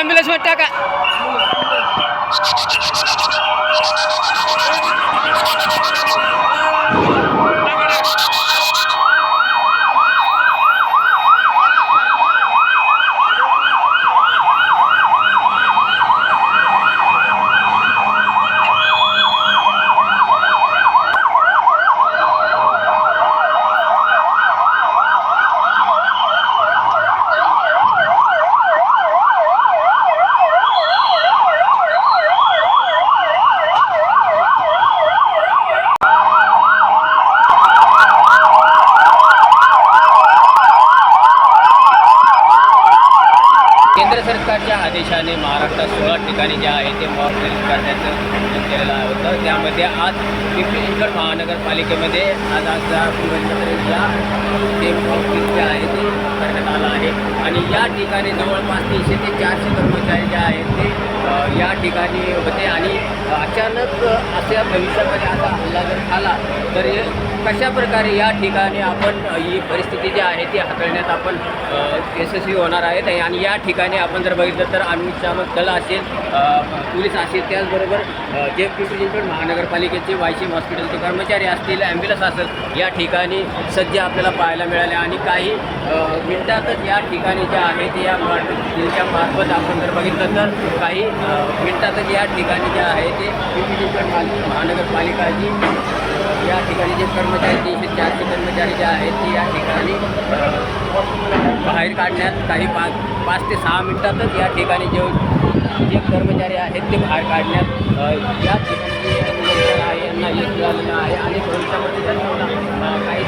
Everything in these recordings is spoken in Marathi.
অ্যাম্বুলেন্স টাকা। आदेशाने महाराष्ट्रात सोळा ठिकाणी जे आहे ते मॉक ड्रिल करण्याचं केलेलं होतं त्यामध्ये आज पिंपरी चिंचवड महानगरपालिकेमध्ये आज आज या ते मॉक ड्रिल जे आहे ते करण्यात आलं आहे. आणि या ठिकाणी जवळपास तीनशे ते चारशे कर्मचारी जे आहेत ते या ठिकाणी होते. आणि अचानक अशा भविष्यामध्ये असा हल्ला जर झाला तर कशा प्रकारे या ठिकाणी आपण ही परिस्थिती जी आहे ती हाताळण्यात आपण यशस्वी होणार आहेत? आणि या ठिकाणी आपण जर बघितलं तर अग्निशामक दल असेल पोलीस असेल त्याचबरोबर जे पिंपरी चिंचवड महानगरपालिकेचे वायसीम हॉस्पिटलचे कर्मचारी असतील ॲम्ब्युलन्स असेल या ठिकाणी सज्ज आपल्याला पाहायला मिळाले. आणि काही मिनिटातच या ठिकाणी ज्या आहे ते या मार्फत मार्फत आपण जर बघितलं तर काही मिनिटातच या ठिकाणी जे आहे ते पिंपरी चिंचवड महानगरपालिकाची या ठिकाणी जे कर्मचारी तीनशे चारशे कर्मचारी जे आहेत ते या ठिकाणी बाहेर काढण्यात काही पाच पाच ते सहा मिनिटातच या ठिकाणी जे जे कर्मचारी आहेत ते बाहेर काढण्यात या ठिकाणी आहे यांना यश मिळालेलं आहे. आणि भविष्यामध्ये जर काही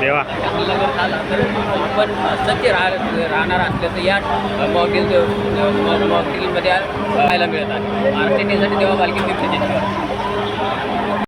देवा. जर झाला तर आपण सज्ज राह राहणार असलं तर या मॉडेल मॉडेलमध्ये पाहायला मिळत आहे. महाराष्ट्रसाठी देवा बालकी